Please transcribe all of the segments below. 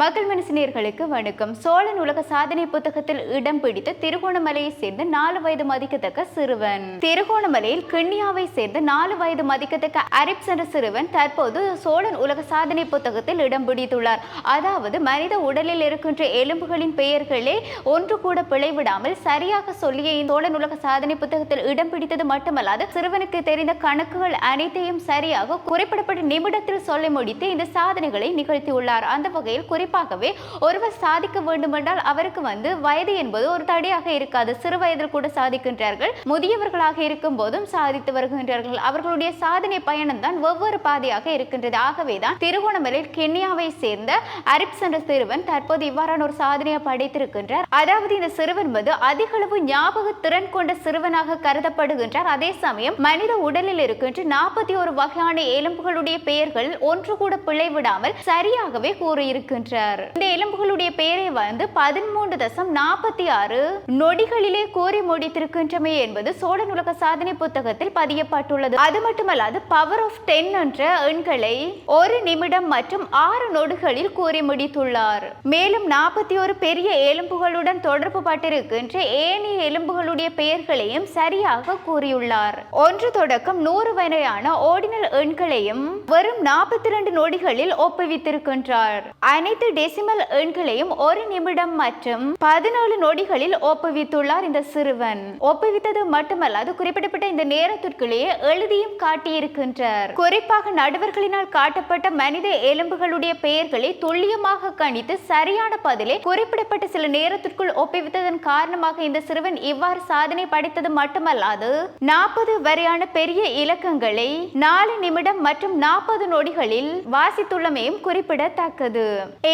மக்கள் மனசினியர்களுக்கு வணக்கம். சோழன் உலக சாதனை புத்தகத்தில் இடம் பிடித்த திருகோணமலையை சேர்ந்த நாலு வயது மதிக்கத்தக்க சிறுவன். திருகோணமலையில் கிண்ணியாவை சேர்ந்த நாலு வயது மதிக்கத்தக்க அரிப்ஸ் என்ற சிறுவன் தற்போது சோழன் உலக சாதனை புத்தகத்தில் இடம் பிடித்துள்ளார். அதாவது மனித உடலில் இருக்கின்ற எலும்புகளின் பெயர்களே ஒன்று கூட பிழைவிடாமல் சரியாக சொல்லிய சோழன் உலக சாதனை புத்தகத்தில் இடம் பிடித்தது மட்டுமல்லாது சிறுவனுக்கு தெரிந்த கணக்குகள் அனைத்தையும் சரியாக குறிப்பிடப்பட்ட நிமிடத்தில் சொல்லி முடித்து இந்த சாதனைகளை நிகழ்த்தியுள்ளார். அந்த வகையில் குறிப்பாகவே ஒருவர் சாதிக்க வேண்டுமென்றால் அவருக்கு வந்து வயது என்பது ஒரு தடையாக இருக்காது. சிறு வயதில் கூட சாதிக்கின்றார்கள். முதியவர்களாக இருக்கும் போதும் சாதித்து வருகின்றார்கள். அவர்களுடைய சாதனை பயணம் தான் ஒவ்வொரு பாதையாக இருக்கின்றது. ஆகவேதான் திருகோணமலையில் கென்யாவை சேர்ந்த அரிப்ஸ் என்ற சிறுவன் தற்போது இவ்வாறான ஒரு சாதனையை படைத்திருக்கின்றார். அதாவது இந்த சிறுவன் வந்து அதிக அளவு ஞாபக திறன் கொண்ட சிறுவனாக கருதப்படுகின்றார். அதே சமயம் மனித உடலில் இருக்கின்ற நாற்பத்தி ஒரு வகையான எலும்புகளுடைய பெயர்கள் ஒன்று கூட பிழைவிடாமல் சரியாகவே கூறியிருக்கின்றார் இந்த எலும்புகளுடைய பெயரை வந்து பதிமூன்று தசம் நாற்பத்தி ஆறு நொடிகளிலே கோரி முடித்திருக்கின்றமை என்பது சோழன் உலக சாதனை புத்தகத்தில் பதியப்பட்டுள்ளது. அது மட்டுமல்லாது பவர் ஆஃப் டென் என்ற எண்களை ஒரு நிமிடம் மற்றும் ஆறு நொடிகளில் கூறி முடித்துள்ளார். மேலும் நாற்பத்தி ஒரு பெரிய எலும்புகளுடன் தொடர்பு பட்டிருக்கின்ற ஏனைய எலும்புகளுடைய பெயர்களையும் சரியாக கூறியுள்ளார். ஒன்று தொடக்கம் நூறு வரையான ஓடினல் எண்களையும் வெறும் நாற்பத்தி இரண்டு நொடிகளில் ஒப்புவித்திருக்கின்றார். அனைத்து டெசிமல் எண்களையும் ஒரு நிமிடம் மற்றும் பதினேழு நொடிகளில் ஒப்புவித்துள்ளார் இந்த சிறுவன். ஒப்புவித்தது மட்டுமல்லாது குறிப்பிடப்பட்ட இந்த நேரத்திற்குள்ளேயே எழுதியும் காட்டியிருக்கின்றார். குறிப்பாக நடுவர்களினால் காட்டப்பட்ட மனித எலும்புகளுடைய பெயர்களை துல்லியமாக கணித்து சரியான பதிலை குறிப்பிடப்பட்ட சில நேரத்திற்குள் ஒப்புவித்ததன் காரணமாக இந்த சிறுவன் இவ்வாறு சாதனை படைத்தது மட்டுமல்லாது நாற்பது வரையான பெரிய இலக்கங்களை நாலு நிமிடம் மற்றும் நாற்பது நொடிகளில் வாசித்துள்ளமையும் குறிப்பிடத்தக்கது.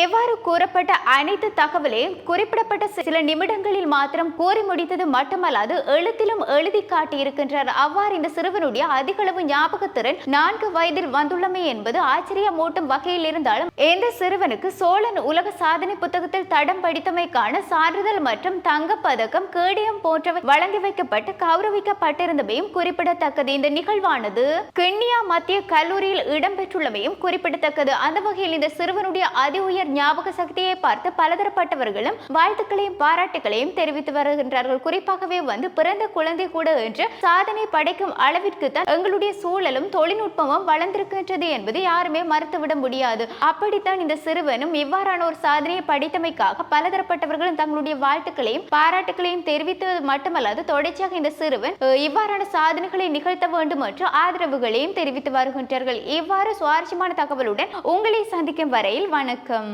எவ்வாறு கூறப்பட்ட அனைத்து தகவலையும் குறிப்பிடப்பட்ட சில நிமிடங்களில் மாத்திரம் கூறி முடித்தது மட்டுமல்லாது எழுத்திலும் எழுதி காட்டியிருக்கின்றார். அவ்வாறு இந்த சிறுவனுடைய அதிகளவு ஞாபகத்திறன் நான்கு வயதில் வந்துள்ளமை என்பது ஆச்சரியமூட்டும் வகையில் இருந்தாலும் எந்த சிறுவனுக்கு சோழன் உலக சாதனை புத்தகத்தில் தடம் படித்தமைக்கான சான்றிதழ் மற்றும் தங்கப்பதக்கம் பதக்கம் போன்றவை வழங்கி வைக்கப்பட்டு கௌரவிக்கப்பட்டிருந்தமையும் குறிப்பிடத்தக்கது. இந்த நிகழ்வானது கிண்ணியா மத்திய கல்லூரியில் இடம்பெற்றுள்ளமையும் குறிப்பிடத்தக்கது. அந்த வகையில் இந்த சிறுவனுடைய அதி உயர் ஞாபக சக்தியை பார்த்து பலதரப்பட்டவர்களும் வாழ்த்துக்களையும் பாராட்டுகளையும் தெரிவித்து வருகின்றார்கள். குறிப்பாகவே வந்து பிறந்த குழந்தை கூட என்று சாதனை படைக்கும் அளவிற்கு தான் எங்களுடைய சூழலும் தொழில்நுட்பமும் வளர்ந்திருக்கின்றது என்பது யாருமே மறுத்துவிட முடியாது. அப்படித்தான் இந்த சிறுவனும் இவ்வாறான ஒரு சாதனையை படித்தமைக்காக பலதரப்பட்டவர்களும் தங்களுடைய வாழ்த்துக்களையும் பாராட்டுகளையும் தெரிவித்தது மட்டுமல்லாது தொடர்ச்சியாக இந்த சிறுவன் இவ்வாறான சாதனைகளை நிகழ்த்த வேண்டும் என்று ஆதரவுகளையும் தெரிவித்து வருகின்றார்கள். இவ்வாறு சுவாரஸ்யமான தகவலுடன் உங்களை சந்திக்கும் வரையில் வணக்கம்.